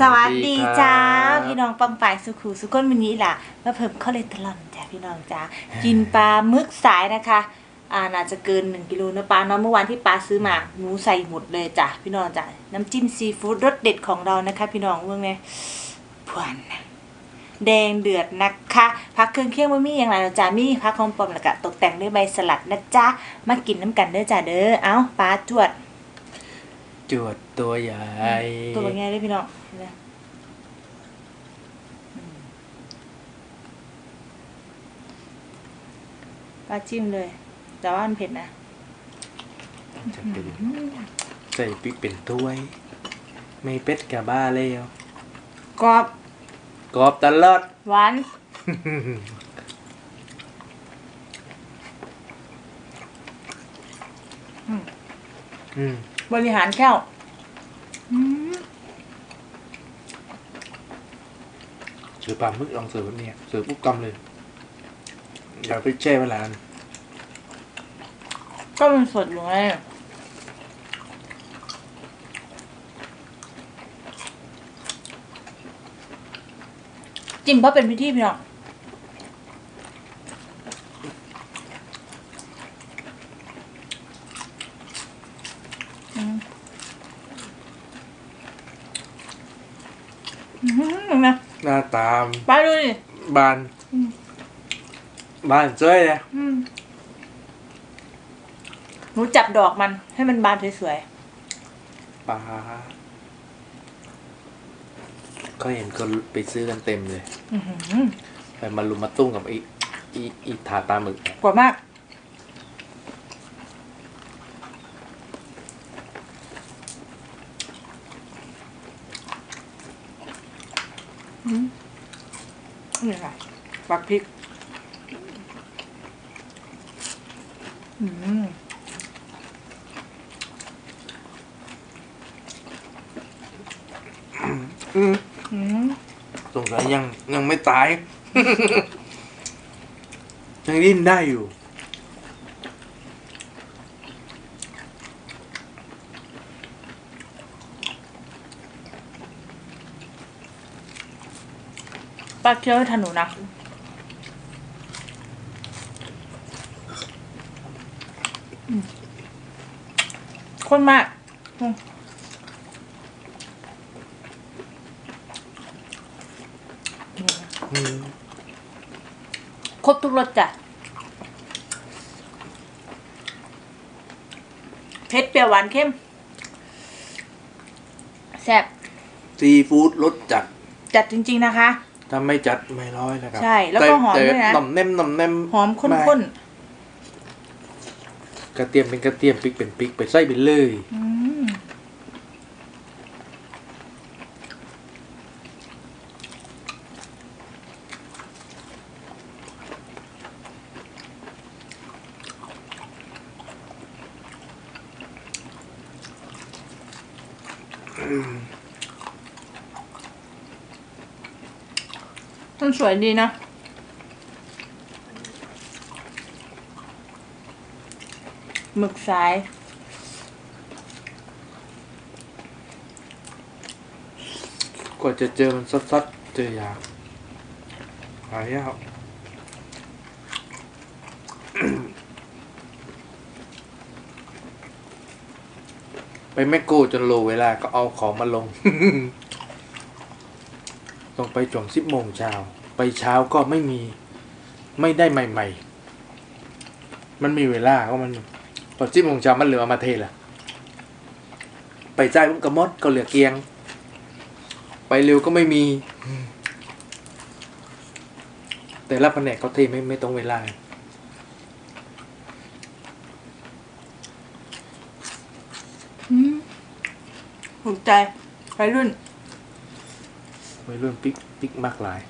สวัสดีจ้าครับพี่น้องปังฝ่ายสุขุสุขนวันนี้ล่ะมาเพิ่มคอเลสเตอรอลจ้าพี่น้องจ้ากินปลาหมึกสายนะคะอ่าน่าจะเกิน1กิโลนะปลาเนาะเมื่อวานที่ปลาซื้อมาหนูใส่หมดเลยจ้ะพี่น้องจ้ะน้ำจิ้มซีฟู้ดรสเด็ดของเรานะคะ พี่น้องเมื่อไงพวนแดงเดือดนะคะพักเครื่องเคียงว่ามีอย่างไรเราจ้ามีพักหอมปอมแล้วก็ตกแต่งด้วยใบสลัดนะจ๊ะมากินน้ำกันเด้อจ้าเด้อเอ้าปลาจวด จวดตัวใหญ่ตัวเป็นไงเด้อพี่น้องเห็นไหมอืมปลาจิ้มเลย แต่ว่ามันเผ็ดนะจะเป็นใส่พริกเป็นถ้วย ไม่เป็ดกะบ้าเลยอะกรอบกรอบตลอดหวานอืม บริหารแก้วอืมหรือปลาหมึกลองเสิร์ฟแบบเนี้ยเสิร์ฟปุ๊บกำเลย อย่าไปแช่เวลาก็มันสดอยู่ไงจิ้มเพราะเป็นพิธีพี่น้อง อืมนะหน้าตามไปดูดิ บาน อืม บานจ้อยเลยอืมหนูจับดอกมัน ให้มันบานสวยปลาก็เห็นคนไปซื้อกันเต็มเลย ๆอื้อหือไปมาลุมมาตุ้งกับอีอีอีถาดปลาหมึกเนี่ยกว่ามาก นี่ค่ะปักพริก อืมอืมอืมสงสัยยังยังไม่ตาย ยังดิ้นได้อยู่ ป้าเคี้ยวให้ทันหนูนะอืมข้นมากอืมอืมครบทุกรสจ้ะเผ็ดเปรี้ยวหวานเข้มแซ่บซีฟู้ดรสจัด จัดจริง ๆ นะคะ ถ้าไม่จัดไม่ร้อยนะครับ ใช่ แล้วก็หอมแต่ด้วยนะหน่อมเน้มหน่อมเน้มหอมข้ไนกระเทียมเป็นกระเทียมพริกเป็นพริกไปใส่ไปเลยๆอืม มันสวยดีนะ หมึกสาย กว่าจะเจอมันซัดๆเจอยากหายากไปแมคโกรจนโลเวลาก็เอาของมาลง ต้องไปจวงสิบโมงเช้า ไปเช้าก็ไม่มีไม่ได้ใหม่ ๆ มันมีเวลาก็มันพอสิบโมงเช้ามันเหลือมาเทละไปใจ่ายปุ๊บกระมดก็เหลือเกียง ไปเร็วก็ไม่มี แต่ละแผนกเขาเทไม่ไม่ตรงเวลาอืมถูกใจไปรุ่น วัยรุ่นปิ๊กปิ๊กมากหลาย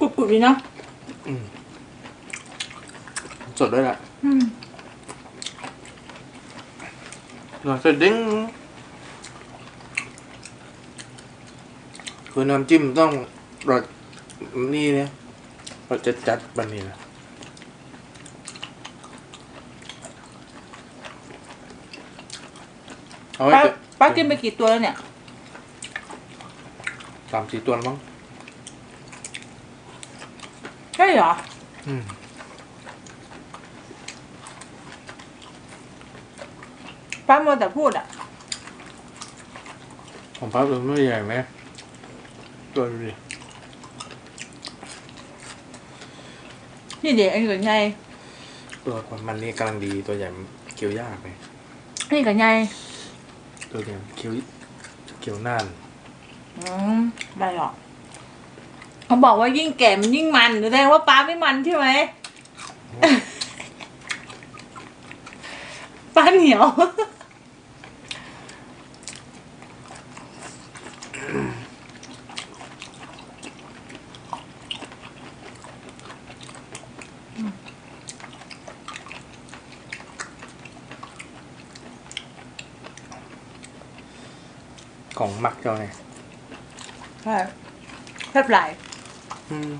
กรุบกรุบดีเนาะอืมสดด้วยล่ะอืมหน่อยสดดิ้งคือน้ำจิ้มต้องรสนี่เนี่ยรสจัดจัดๆบันนี้นะ เอาไว้ป้าเถอะป้ากินไปกี่ตัวแล้วเนี่ย สามสี่ตัวแล้วมั้งใช่เหรอ อืมป้าโมวแต่พูดอะ ของพับตัวไม่ใหญ่ไหมตัวดูดินี่เด็กอันนี้กับไงตัวมันนี่กำลังดีตัวใหญ่เคี้ยวยากเลยนี่กับไง ตัวเนี้ยเคี้ยวเคี้ยวนานอืมได้หรอกเขาบอกว่ายิ่งแก่มันยิ่งมันแสดงว่าป้าไม่มันใช่ไหมป้าเหนียว มักเจ้าเนี่ยใช่แทบไหลายอืม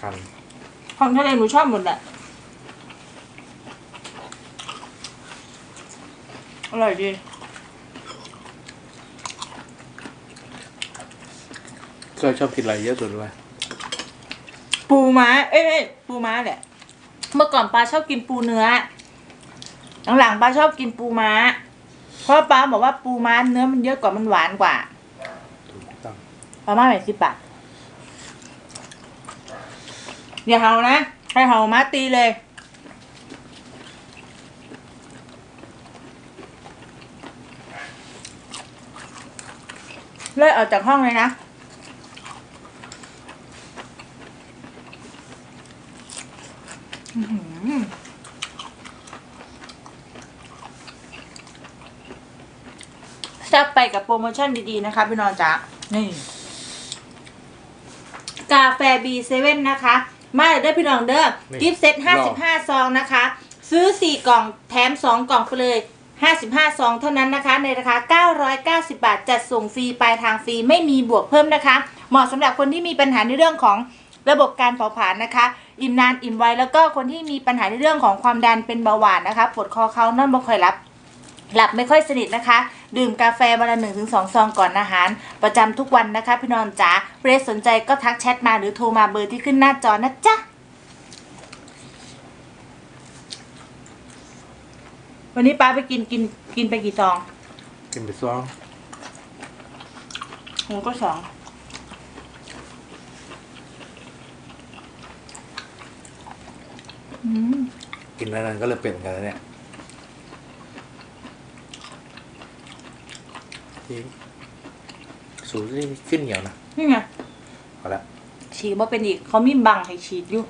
คันของทะเลหนูชอบหมดแหละ อร่อยดี เคยชอบกินอะไรเยอะสุดเลย ปูม้า เอ้ยไม่ปูม้าแหละ เมื่อก่อนปลาชอบกินปูเนื้อ หลังๆปลาชอบกินปูม้า เพราะปลาบอกว่าปูม้าเนื้อมันเยอะกว่ามันหวานกว่าถูกต้องปลาม่าแปดสิบบาทอย่าเห่านะใครเห่ามาตีเลย เลิกออกจากห้องเลยนะ อื้อหือ แซ่บไปกับโปรโมชั่นดีๆนะคะพี่นอนจ๊ะนี่ กาแฟ B7 นะคะ มาเลยเด้อพี่น้องเด้อนี่กิฟต์เซ็ต55 ซองนะคะ ซื้อ 4 กล่องแถม 2 กล่องไปเลย 55 ซองเท่านั้นนะคะ ในราคา 990 บาท จัดส่งฟรีปลายทางฟรีไม่มีบวกเพิ่มนะคะ เหมาะสำหรับคนที่มีปัญหาในเรื่องของระบบการเผาผลาญนะคะ อิ่มนานอิ่มไวแล้วก็คนที่มีปัญหาในเรื่องของความดันเป็นเบาหวานนะคะปวดคอเขานอนบ่ค่อยรับหลับไม่ค่อยสนิทนะคะ ดื่มกาแฟวันละหนึ่งถึงสองซองก่อนอาหาร ประจำทุกวันนะคะ พี่นอนจ๋าเรสสนใจก็ทักแชทมาหรือโทรมาเบอร์ที่ขึ้นหน้าจอนะจ๊ะ วันนี้ป้าไปกินกินกินไปกี่ซอง กินไปซองหนูก็สองอืม กินแล้วนั้นก็เลยเป็นกันแล้วเนี่ยจริงสูตรนี่ขึ้นเหนียวนะนี่ไงเอาละฉีดว่าเป็นอีกเขามีบังให้ฉีดอยู่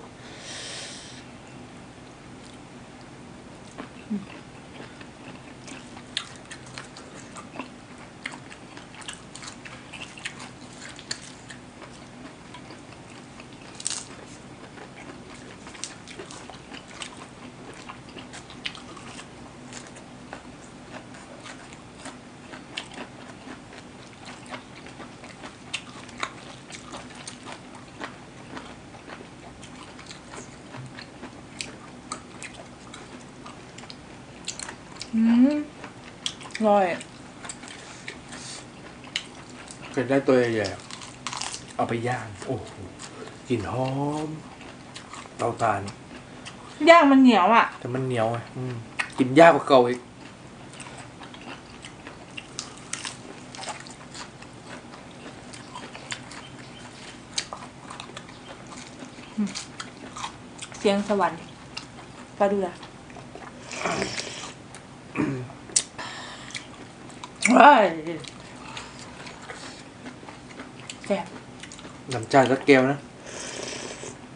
อร่อยเคยได้ตัวใหญ่ๆเอาไปย่าง โอ้โหกลิ่นหอมเตาตาลย่างมันเหนียวอะ แต่มันเหนียวไงอืมกินยากกว่าเก่าอีกเสียงสวรรค์ปลาดูละ ว้ายแซ่บน้ำจ่ายสักแก้วนะ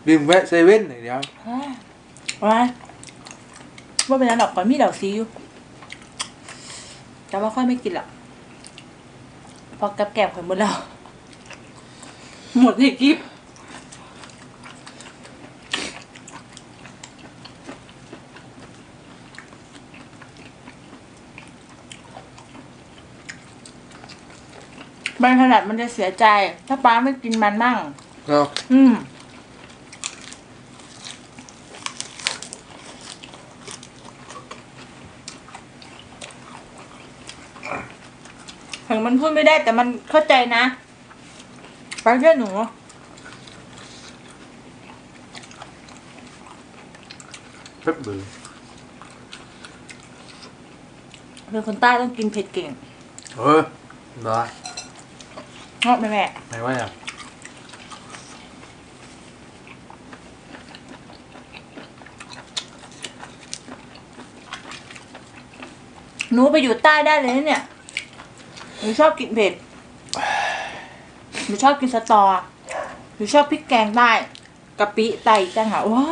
ดื่มแวะเซเว่นหน่อยเดียวว้ายว้ายว่าเป็นอันดอกก่อนมีดอกซีอยู่แต่ว่าค่อยไม่กินหรอกเพอกับแกบข่อยหมดแล้ว หมดที่กิฟ มันขนาดมันจะเสียใจ ถ้าป้าไม่กินมันมั่งเนาะอืม ถึงมันพูดไม่ได้แต่มันเข้าใจนะฟังเชื่อหนูเป๊บเบือเป็นคนใต้ต้องกินเผ็ดเก่ง เออได้ เนาะแม่แม่ไหนว่าอย่างหนูไปอยู่ใต้ได้เลยนะเนี่ยหนูชอบกินเผ็ดหนูชอบกินสตอหนูชอบพริกแกงใต้กะปิไตจังหะว้า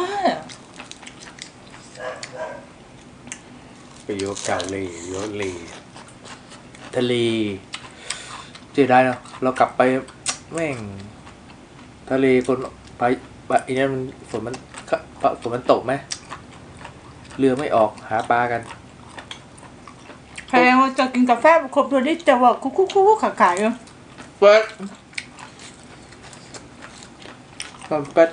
ไปโยกเกาหลีโยกลีทะเล เจ๊ได้เนาะเรากลับไปแม่งทะเลคนไปไปอีนั้นมันฝนมันฝนมันตกไหมเรือไม่ออกหาปลากันแพงว่าจะกินกาแฟครบตัวนี้จะว่าคุกคุกคุกขาขายอยู่เปิดมันเป็ด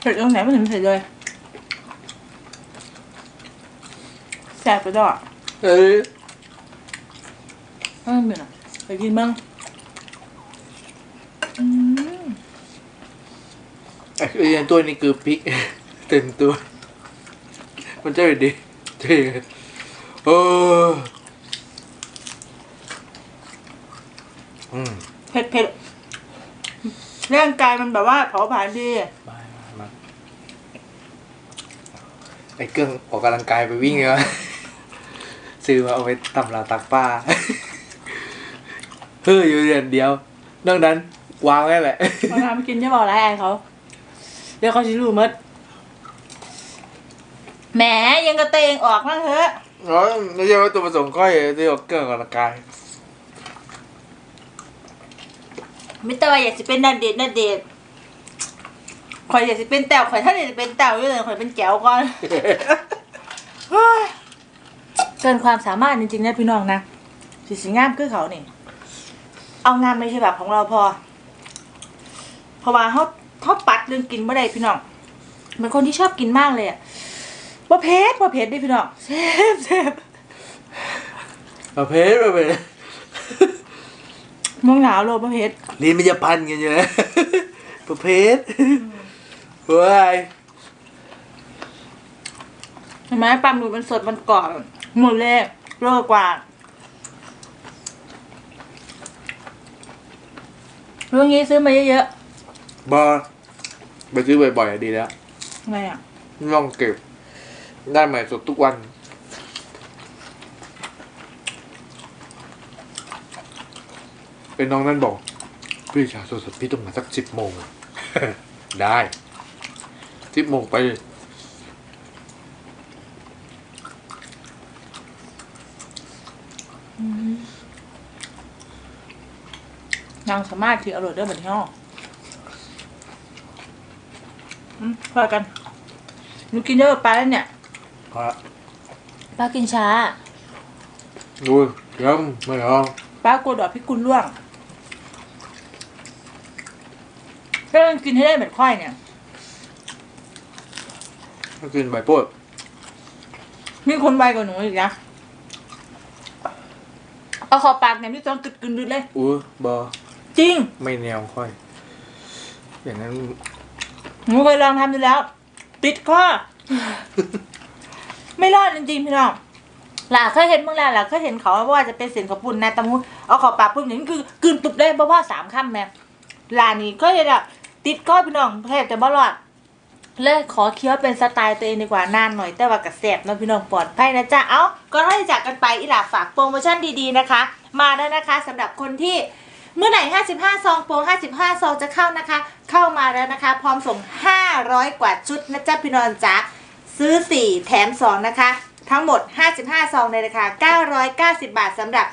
เผ็ดตรงไหนไม่ถึงเผ็ดเลย แสบไปด้วยเอ้ยเออเป็นอะไปกินบ้างอืมไอ้ไอ้ตัวนี้คือพริก เต็มตัว มันจะดีเท่โอ้อืมเผ็ดเผ็ดร่างกายมันแบบว่าเผาผลาญดีมามามาไอ้เครื่องออกกำลังกายไปวิ่งเลยวะ ซื้อมาเอาไปตำลาวตักป้าเฮ้ยอยู่เดือนเดียวนอกนั้นวางไว้แหละมาทำกินจะบอกอะไรไอ้เขา เดี๋ยวเขาชิรู้หมดแหมยังกระเตงออกบ้างเถอะอ๋อไม่ใช่ว่าตัวผสมก้อยที่ออกเครื่องออกกำลังกายมิตรว่าอยากจะเป็นนาเดชน์นาเดชน์ข่อยอยากจะเป็นแต้วข่อยถ้าอยากจะเป็นแต้วอยู่เลยข่อยเป็นแก้วก่อน เฮ้ยเกินความสามารถจริงๆนะพี่น้องนะสิสิงามคือเขานี่เอางามไม่ใช่แบบของเราพอ เพราะว่าเขาเขาปัดเรื่องกินไม่ได้พี่น้องเป็นคนที่ชอบกินมากเลยอะว่าเพชรว่าเพชรดิพี่น้องเซฟเซฟประเภทประเภทมองหนาวโลว่าเพชรลิ้นมันจะพันกันอยู่นะประเภทเฮ้ยเห็นไหมปลาหมึกมันสดมันกรอบ หมดเลยโลกว่าเรื่องนี้ซื้อมาเยอะบอไปซื้อบ่อยๆอะดีแล้วๆทำไมอะไม่ต้องเก็บ ได้ใหม่สดทุกวัน เป็นน้องนั่นบอก พี่ชาสดๆพี่ต้องมาสักสิบโมง ได้สิบโมงไปเลย นางสามารถถืออร่อยได้เหมือนที่ห้ออืมพอกันหนูกินเยอะไปแล้วเนี่ยพอละป้ากินช้าดูยังไม่เอาป้ากลัวดอกพิกุลร่วงก็ต้องกินให้ได้เหมือนค่อยเนี่ยก็กินใบโพดมีคนไวกว่าหนูอีกนะเอาขอปากเนี่ยพี่ต้องกึดกึนดึดเลยอู้บอ จริงไม่แนวค่อย อย่างนั้นหนูเคยลองทำดูแล้ว ติดข้อ ไม่รอดจริงๆพี่น้องหล่ะเคยเห็นบ้างแล้วหล่ะเคยเห็นเขาว่าจะเป็นเสียงขอบปุ่นนะตะมูเอาขอปากปุ๊บนี่คือกลืนตุบได้เพราะว่าสามคำแม่ลานี่ก็เห็นอะติดข้อพี่น้องแทบจะบ่รอดเลยขอเคี้ยวเป็นสไตล์ตัวเองดีกว่านานหน่อย แต่ว่ากระแสบเนาะพี่น้องปลอดภัยนะจ๊ะ เอ้าก็ให้จากกันไปอีหล่าฝากโปรโมชั่นดีๆนะคะ มาแล้วนะคะสำหรับคนที่ เมื่อไหร่55 ซองโปร55 ซองจะเข้านะคะ เข้ามาแล้วนะคะ พร้อมส่ง 500 กว่าชุดนะจ๊ะพี่นองจ๊ะซื้อ 4 แถม 2 นะคะ ทั้งหมด 55 ซองในราคา 990 บาทสำหรับ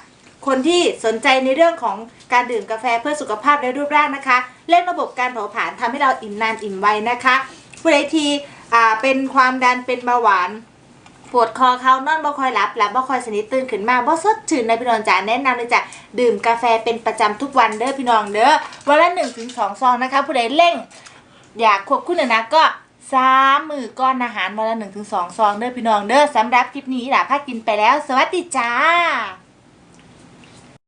คนที่สนใจในเรื่องของการดื่มกาแฟเพื่อสุขภาพและรูปร่างนะคะ เล่นระบบการเผาผลาญทำให้เราอิ่มนานอิ่มไวนะคะผู้ใดที่อ่าเป็นความดันเป็นเบาหวาน ปวดคอเขานอนบ่ค่อยหลับหลับบ่ค่อยสนิทตื่นขึ้นมาบ่สดชื่นนะพี่น้องจ๋าแนะนำเลยจ้ะดื่มกาแฟเป็นประจำทุกวันเด้อพี่น้องเด้อวันละ1-2ถึงสองซองนะคะ ผู้ใดเร่ง อยากควบคุมหน่ยนะก็สามมือก้อนอาหารวันละหนึ่งถึงสองซองเด้อพี่น้องเด้อสำหรับคลิปนี้ล่ะพากินไปแล้ว สวัสดีจ้า